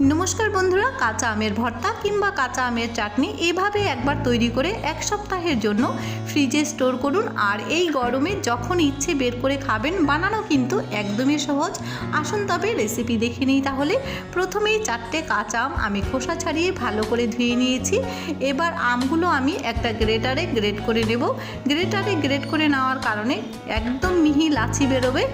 নমস্কার বন্ধুরা, কাঁচা আমের ভর্তা কিংবা কাঁচা আমের চাটনি এভাবে একবার তৈরি করে এক সপ্তাহের জন্য ফ্রিজে স্টোর করুন। আর এই গরমে যখন ইচ্ছে বের করে খাবেন, বানানো কিন্তু একদমই সহজ। আসুন তবে রেসিপি দেখে নিই তাহলে। প্রথমেই চারটে কাঁচা আম আমি খোসা ছাড়িয়ে ভালো করে ধুয়ে নিয়েছি। এবার আমগুলো আমি একটা গ্রেটারে গ্রেট করে নেব। গ্রেটারে গ্রেট করে নেওয়ার কারণে একদম মিহি লাচি বেরোবে।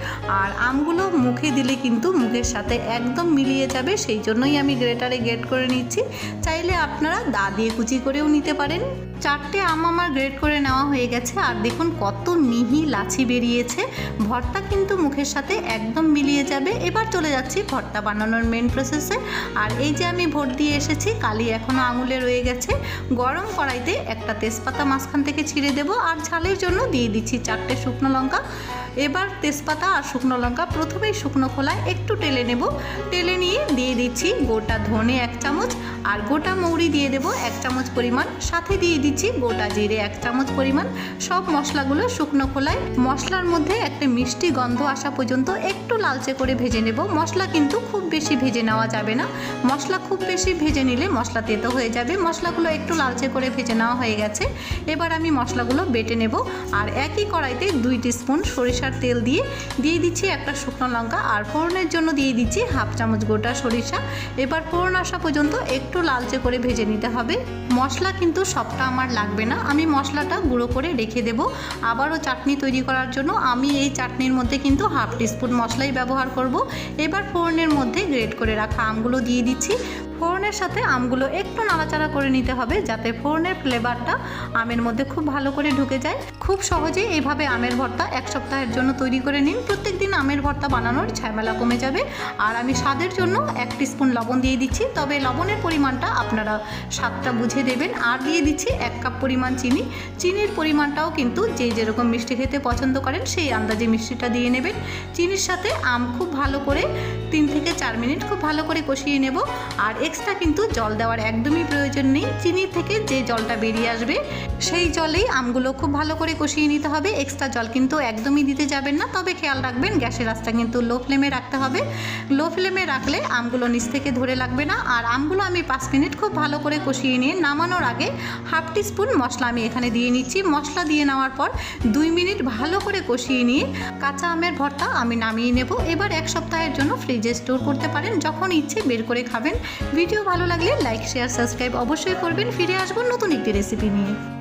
আর আমগুলো মুখে দিলে কিন্তু মুখের সাথে একদম মিলিয়ে যাবে, সেই জন্যই আমি গ্রেটারে গ্রেট করে নিচ্ছি। চাইলে আপনারা দা দিয়ে কুচি করেও নিতে পারেন। চারটে আম আমার গ্রেট করে নেওয়া হয়ে গেছে, আর দেখুন কত মিহি লাচি বেরিয়েছে। ভর্তা কিন্তু মুখের সাথে একদম মিলিয়ে যাবে। এবার চলে যাচ্ছি ভর্তা বানানোর মেন প্রসেসে আর এই যে আমি ভোট দিয়ে এসেছি, কালি এখনও আঙুলে রয়ে গেছে। গরম কড়াইতে একটা তেজপাতা মাঝখান থেকে ছিঁড়ে দেবো, আর ঝালের জন্য দিয়ে দিচ্ছি চারটে শুকনো লঙ্কা। এবার তেজপাতা আর শুকনো লঙ্কা প্রথমেই শুকনো খোলায় একটু টেলে নেব। টেলে নিয়ে দিয়ে দিচ্ছি গোটা ধনে এক চামচ আর গোটা মৌরি দিয়ে দেবো এক চামচ পরিমাণ। সাথে দিয়ে দিচ্ছি গোটা জিরে এক চামচ পরিমাণ। সব মশলাগুলো শুকনো খোলায়। মশলার মধ্যে একটা মিষ্টি গন্ধ আসা পর্যন্ত একটু লালচে করে ভেজে নেব। মশলা কিন্তু খুব বেশি ভেজে নেওয়া যাবে না। মশলা খুব বেশি ভেজে নিলে মশলা তেতো হয়ে যাবে। মশলাগুলো একটু লালচে করে ভেজে নেওয়া হয়ে গেছে। এবার আমি মশলাগুলো বেটে নেব। আর একই কড়াইতে দুই স্পুন সরিষার তেল দিয়ে দিয়ে দিচ্ছি একটা শুকনো লঙ্কা। আর ফোড়নের জন্য দিয়ে দিচ্ছি হাফ চামচ গোটা সরিষা। এবার ফোড়ন আসা পর্যন্ত একটু লালচে করে ভেজে নিতে হবে। মশলা কিন্তু সবটা আমার লাগবে না। আমি মশলাটা গুঁড়ো করে রেখে দেব। আবারও চাটনি তৈরি করার জন্য আমি এই চাটনির মধ্যে কিন্তু হাফ টিস্পুন মশলাই ব্যবহার করব। এবার ফোড়নের মধ্যে গ্রেট করে রাখা আমগুলো দিয়ে দিচ্ছি। ফোড়নের সাথে আমগুলো একটু নাড়াচাড়া করে নিতে হবে যাতে ফোড়নের ফ্লেভারটা আমের মধ্যে খুব ভালো করে ঢুকে যায়। খুব সহজেই এইভাবে আমের ভর্তা এক সপ্তাহের জন্য তৈরি করে নিন। প্রত্যেক দিন আমের ভর্তা বানানোর ঝামেলা কমে যাবে। আর আমি স্বাদের জন্য এক স্পুন লবণ দিয়ে দিচ্ছি। তবে লবণের পরিমাণটা আপনারা স্বাদটা বুঝে দেবেন। আর দিয়ে দিচ্ছি এক কাপ পরিমাণ চিনি। চিনির পরিমাণটাও কিন্তু যে যেরকম মিষ্টি খেতে পছন্দ করেন সেই আন্দাজে মিষ্টিটা দিয়ে নেবেন। চিনির সাথে আম খুব ভালো করে তিন থেকে চার মিনিট খুব ভালো করে কষিয়ে নেব। আর এক্সট্রা কিন্তু জল দেওয়ার একদমই প্রয়োজন নেই। চিনি থেকে যে জলটা বেরিয়ে আসবে, সেই জলেই আমগুলো খুব ভালো করে কষিয়ে নিতে হবে। এক্সট্রা জল কিন্তু একদমই দিতে যাবেন না। তবে খেয়াল রাখবেন, গ্যাসের আঁচটা কিন্তু লো ফ্লেমে রাখতে হবে। লো ফ্লেমে রাখলে আমগুলো নিচ থেকে ধরে লাগবে না। আর আমগুলো আমি পাঁচ মিনিট খুব ভালো করে কষিয়ে নিয়ে নামানোর আগে হাফ টিস্পুন মশলা আমি এখানে দিয়ে নিচ্ছি। মশলা দিয়ে নেওয়ার পর দুই মিনিট ভালো করে কষিয়ে নিয়ে কাঁচা আমের ভর্তা আমি নামিয়ে নেব। এবার এক সপ্তাহের জন্য ফ্রিজে স্টোর করতে পারেন। যখন ইচ্ছে বের করে খাবেন ভিডিও ভালো লাগলে লাইক শেয়ার সাবস্ক্রাইব অবশ্যই করবেন। ফিরে আসব নতুন একটি রেসিপি নিয়ে।